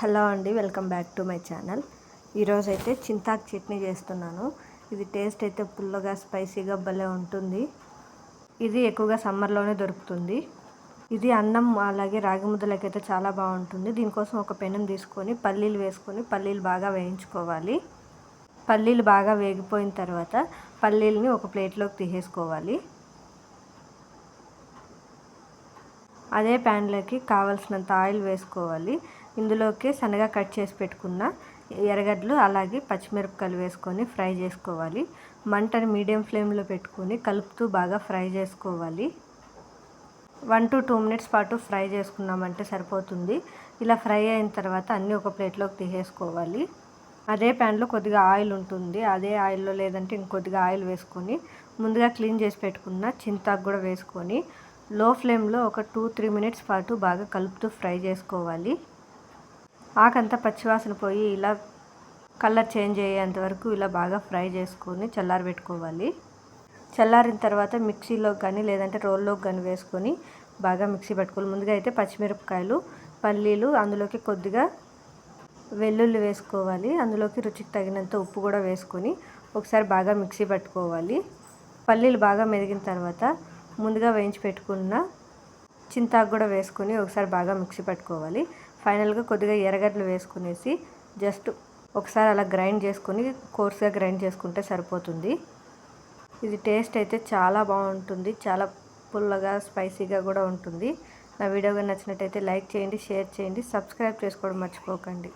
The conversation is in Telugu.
హలో అండి welcome back to my channel. ఈరోజు అయితే చింతాకు చట్నీ చేస్తున్నాను. ఇది టేస్ట్ అయితే పుల్లగా స్పైసీగా భలే ఉంటుంది. ఇది ఎక్కువగా సమ్మర్లోనే దొరుకుతుంది. ఇది అన్నం అలాగే రాగి ముద్దలకైతే చాలా బాగుంటుంది. దీనికోసం ఒక పెనం తీసుకొని పల్లీలు వేసుకొని పల్లీలు బాగా వేయించుకోవాలి. పల్లీలు బాగా వేగిపోయిన తర్వాత పల్లీలని ఒక ప్లేట్లోకి తీసేసుకోవాలి. అదే ప్యాన్లోకి కావలసినంత ఆయిల్ వేసుకోవాలి. ఇందులోకి సన్నగా కట్ చేసి పెట్టుకున్న ఎర్రగడ్డలు అలాగే పచ్చిమిరపకాయలు వేసుకొని ఫ్రై చేసుకోవాలి. మంటను మీడియం ఫ్లేమ్లో పెట్టుకొని కలుపుతూ బాగా ఫ్రై చేసుకోవాలి. వన్ టు టూ మినిట్స్ పాటు ఫ్రై చేసుకున్నామంటే సరిపోతుంది. ఇలా ఫ్రై అయిన తర్వాత అన్నీ ఒక ప్లేట్లోకి తీసేసుకోవాలి. అదే ప్యాన్లో కొద్దిగా ఆయిల్ ఉంటుంది. అదే ఆయిల్లో లేదంటే ఇంకొద్దిగా ఆయిల్ వేసుకొని ముందుగా క్లీన్ చేసి పెట్టుకున్న చింతాకు కూడా వేసుకొని లో ఫ్లేమ్లో ఒక టూ త్రీ మినిట్స్ పాటు బాగా కలుపుతూ ఫ్రై చేసుకోవాలి. ఆకంతా పచ్చివాసన పోయి ఇలా కలర్ చేంజ్ అయ్యేంత వరకు ఇలా బాగా ఫ్రై చేసుకొని చల్లారబెట్టుకోవాలి చల్లారిన తర్వాత మిక్సీలోకి కానీ లేదంటే రోల్లోకి కానీ వేసుకొని బాగా మిక్సీ పెట్టుకోవాలి. ముందుగా అయితే పచ్చిమిరపకాయలు పల్లీలు అందులోకి కొద్దిగా వెల్లుల్లి వేసుకోవాలి. అందులోకి రుచికి తగినంత ఉప్పు కూడా వేసుకొని ఒకసారి బాగా మిక్సీ పట్టుకోవాలి. పల్లీలు బాగా మెదిగిన తర్వాత ముందుగా వేయించి పెట్టుకున్న చింతాకు కూడా వేసుకొని ఒకసారి బాగా మిక్సీ పట్టుకోవాలి. ఫైనల్గా కొద్దిగా ఎర్రగడ్డలు వేసుకునేసి జస్ట్ ఒకసారి అలా గ్రైండ్ చేసుకొని కోర్స్గా గ్రైండ్ చేసుకుంటే సరిపోతుంది. ఇది టేస్ట్ అయితే చాలా బాగుంటుంది. చాలా పుల్లగా స్పైసీగా కూడా ఉంటుంది. నా వీడియో నచ్చినట్టయితే లైక్ చేయండి షేర్ చేయండి సబ్స్క్రైబ్ చేసుకోవడం మర్చిపోకండి.